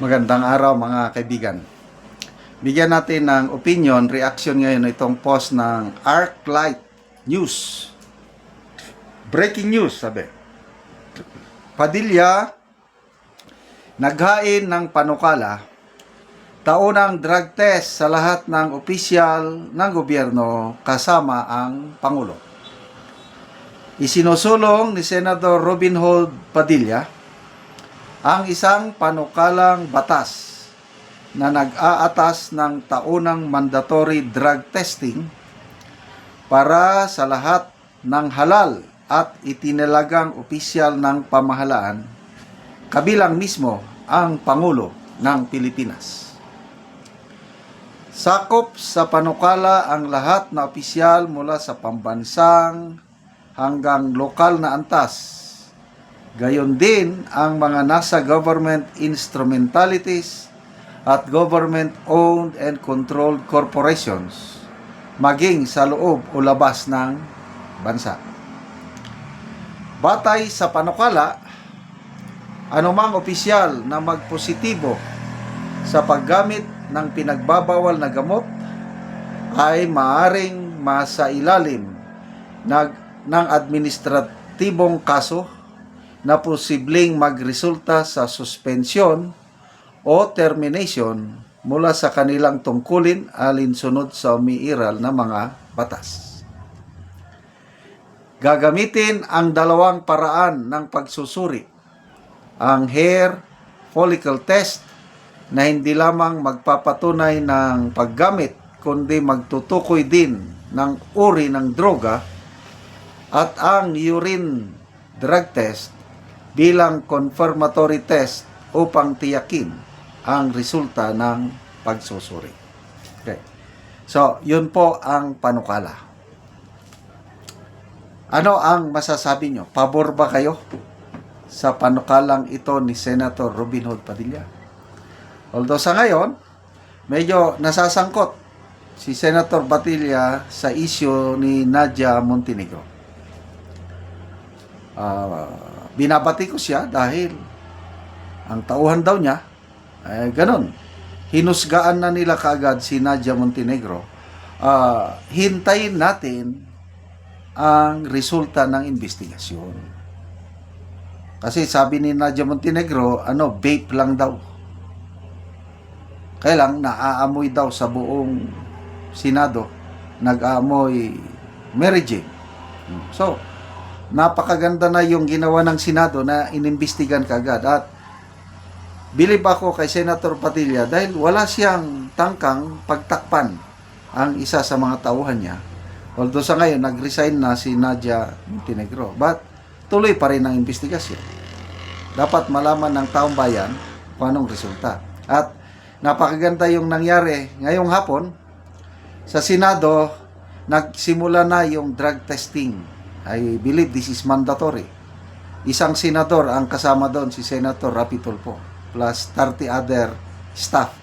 Magandang araw mga kaibigan. Bigyan natin ng opinion, reaction ngayon itong post ng Arclight News. Breaking news, sabi. Padilla, naghain ng panukala, taunang drug test sa lahat ng opisyal ng gobyerno kasama ang Pangulo. Isinusulong ni Senador Robin Hood Padilla ang isang panukalang batas na nag-aatas ng taunang mandatory drug testing para sa lahat ng halal at itinalagang opisyal ng pamahalaan, kabilang mismo ang Pangulo ng Pilipinas. Sakop sa panukala ang lahat na opisyal mula sa pambansang hanggang lokal na antas Gayon din ang mga nasa government instrumentalities at government-owned and controlled corporations maging sa loob o labas ng bansa. Batay sa panukala, anumang opisyal na magpositibo sa paggamit ng pinagbabawal na gamot ay maaring masailalim ng, ng administratibong kaso na posibleng magresulta sa suspensyon o termination mula sa kanilang tungkulin alinsunod sa umiiral na mga batas. Gagamitin ang dalawang paraan ng pagsusuri. Ang hair follicle test na hindi lamang magpapatunay ng paggamit kundi magtutukoy din ng uri ng droga at ang urine drug test bilang confirmatory test upang tiyakin ang resulta ng pagsusuri. Okay. So, yun po ang panukala. Ano ang masasabi nyo? Pabor ba kayo sa panukalang ito ni Senator Robin Hood Padilla? Although sa ngayon, medyo nasasangkot si Senator Padilla sa isyo ni Nadia Montenegro. Ah, binabati ko siya dahil ang tauhan daw niya ay ganun. Hinusgaan na nila kaagad si Nadia Montenegro. Ah, hintayin natin ang resulta ng investigasyon. Kasi sabi ni Nadia Montenegro, ano, vape lang daw. Kaya lang, naaamoy daw sa buong Senado, nag-aamoy Mary Jane. So, napakaganda na yung ginawa ng Senado na inimbestigan kagad at bilib ako kay Senator Padilla dahil wala siyang tangkang pagtakpan ang isa sa mga tauhan niya. Although sa ngayon, nag-resign na si Nadia Montenegro. But, tuloy pa rin ang investigasyon. Dapat malaman ng taong bayan kung anong resulta. At, napakaganda yung nangyari ngayong hapon sa Senado, nagsimula na yung drug testing I believe this is mandatory. Isang senador ang kasama doon, si Senator Rapi Tulfo, plus 30 other staff.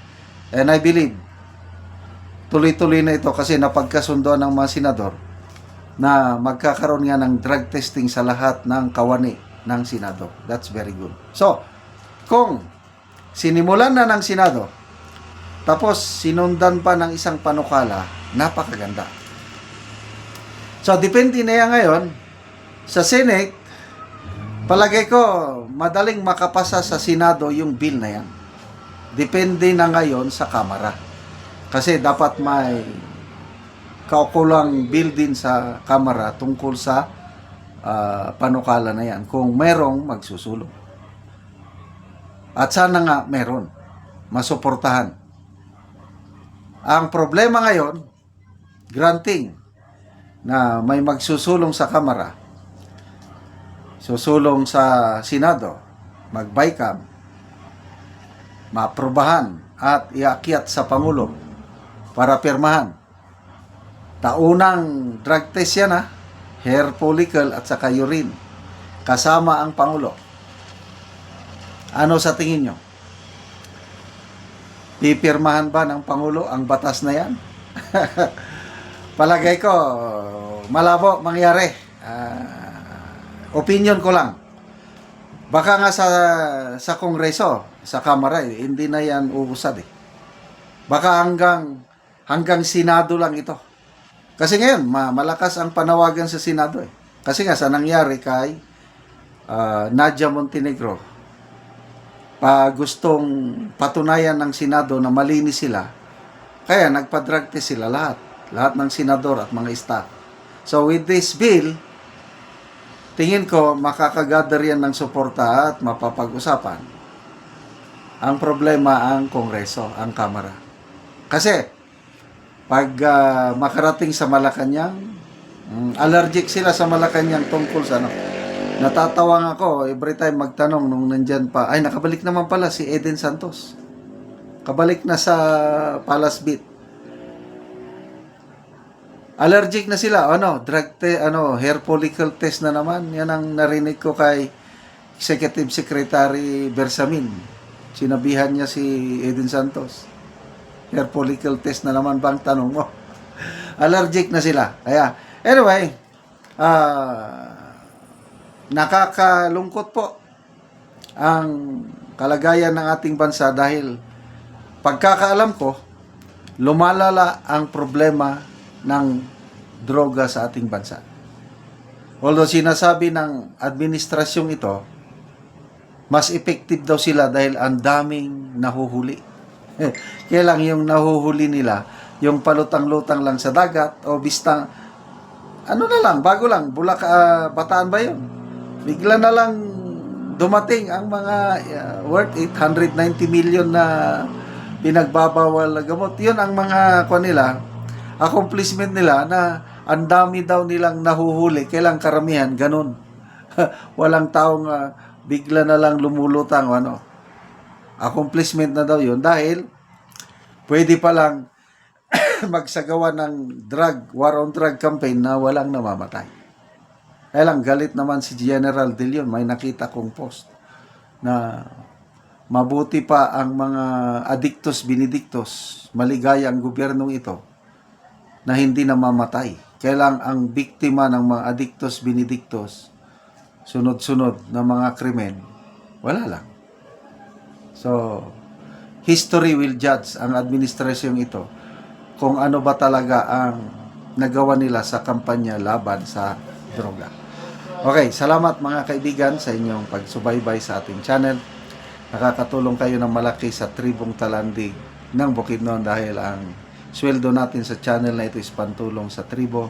And I believe, tuloy-tuloy na ito kasi napagkasundoan ng mga senador na magkakaroon nga ng drug testing sa lahat ng kawani ng Senado. That's very good. So, kung sinimulan na ng Senado, tapos sinundan pa ng isang panukala, napakaganda. So, depende na yan ngayon. Sa Senate, palagay ko, madaling makapasa sa Senado yung bill na yan. Depende na ngayon sa Kamara. Kasi dapat may kaukulang bill din sa Kamara tungkol sa ah, panukala na yan. Kung merong magsusulong. At sana nga meron. Masuportahan. Ang problema ngayon, granting, na may magsusulong sa Kamara, susulong sa Senado, mag-bycam, maprobahan at iakyat sa Pangulo para pirmahan. Taunang drug test yan ha, hair follicle at saka urine, kasama ang Pangulo. Ano sa tingin nyo? Pipirmahan ba ng Pangulo ang batas na yan? Palagay ko, malabo mangyari. Ah, opinion ko lang. Baka nga sa sa kongreso, sa kamara, eh, hindi na yan uusad eh. Baka hanggang hanggang senado lang ito. Kasi ngayon, ma- malakas ang panawagan sa senado eh. Kasi nga sa nangyari kay ah, Nadia Montenegro, pa gustong patunayan ng senado na malinis sila, kaya nagpa-drug test sila lahat. Lahat ng senador at mga staff. So with this bill, tingin ko makakagather yan ng suporta at mapapag-usapan. Ang problema ang kongreso, ang kamara. Kasi pag ah, makarating sa Malacanang, mm, allergic sila sa Malacanang tungkol sa ano. Natatawang ako every time magtanong nung nandyan pa. Ay, nakabalik naman pala si Eden Santos. Kabalik na sa Palace Beat. Allergic na sila. Ano, drug te, ano, hair follicle test na naman. Yan ang narinig ko kay Executive Secretary Bersamin. Sinabihan niya si Eden Santos. Hair follicle test na naman bang tanong mo? Allergic na sila. Kaya, anyway, ah, nakakalungkot po ang kalagayan ng ating bansa dahil pagkakaalam ko, lumalala ang problema ng droga sa ating bansa. Although sinasabi ng administrasyong ito, mas effective daw sila dahil ang daming nahuhuli. Kaya lang yung nahuhuli nila, yung palutang-lutang lang sa dagat o bistang, ano na lang, bago lang, bulak, ah, bataan ba yun? Bigla na lang dumating ang mga ah, worth 890 million na pinagbabawal na gamot. Yun ang mga kuha nila, accomplishment nila na ang dami daw nilang nahuhuli. Kailang karamihan, ganun. Walang taong ah, bigla na lang lumulutang ano. Accomplishment na daw yun dahil pwede pa lang magsagawa ng drug, war on drug campaign na walang namamatay. Kaya lang, galit naman si General De Leon. May nakita kong post na mabuti pa ang mga adictos benedictos, maligaya ang gobyernong ito na hindi namamatay. Kailang ang biktima ng mga adictos benedictos, sunod-sunod na mga krimen, wala lang. So, history will judge ang administrasyong ito kung ano ba talaga ang nagawa nila sa kampanya laban sa droga. Okay, salamat mga kaibigan sa inyong pagsubaybay sa ating channel. Nakakatulong kayo ng malaki sa tribong talandig ng Bukidnon dahil ang sweldo natin sa channel na ito is pantulong sa tribo.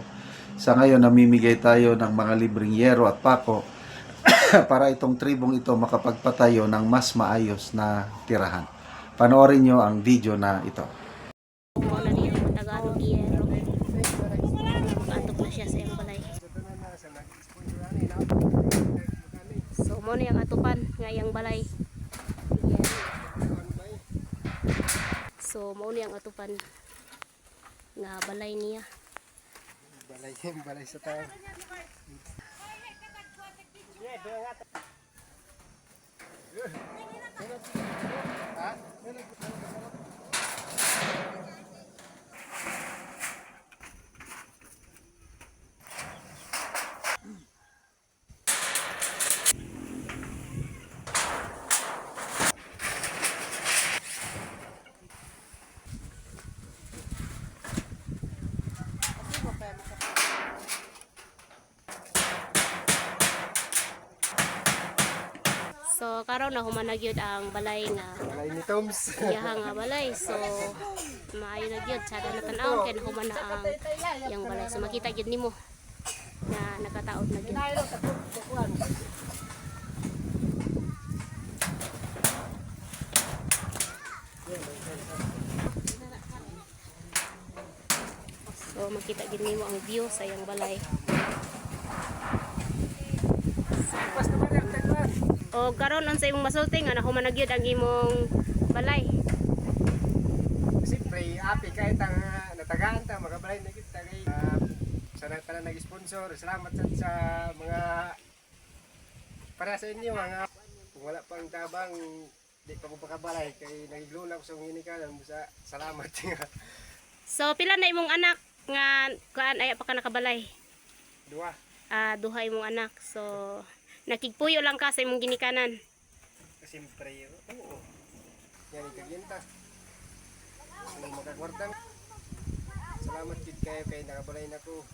Sa ngayon, namimigay tayo ng mga libreng yero at pako para itong tribong ito makapagpatayo ng mas maayos na tirahan. Panoorin nyo ang video na ito. Tagalog Yero. Atok na siya sa iyang balay. So mo na yung atupan nga iyang balay. So mo na yung atupan nga balay niya. balay balay sa tao. So karon na humanag yun ang balay nga Balay ni Toms. iyaha nga balay. So maayo na gyud sada na tan-awon kay nahuman na ang iyang balay. So makita gyud nimo na nakataod na gyud. So makita gyud nimo ang view sa iyang balay. O karon unsa imong masulti nga nahuman na gyud ang imong balay. Siyempre, api kahit ang natagaan ta, mga balay na kita kay uh, sa lahat na nag-sponsor. Salamat sa, sa mga para sa inyo mga kung wala pang tabang di pa ko pakabalay kay nagigluna ko sa nginikalan mo sa salamat nga So pila na imong anak nga kuan ay pa ka nakabalay. duwa Ah duha imong anak. So Nakigpuyo lang ka sa imong ginikanan. Siyempre, oo. Yan ikaginta. Ano makagwardang. Salamat kid kayo kay nakabalay na ko.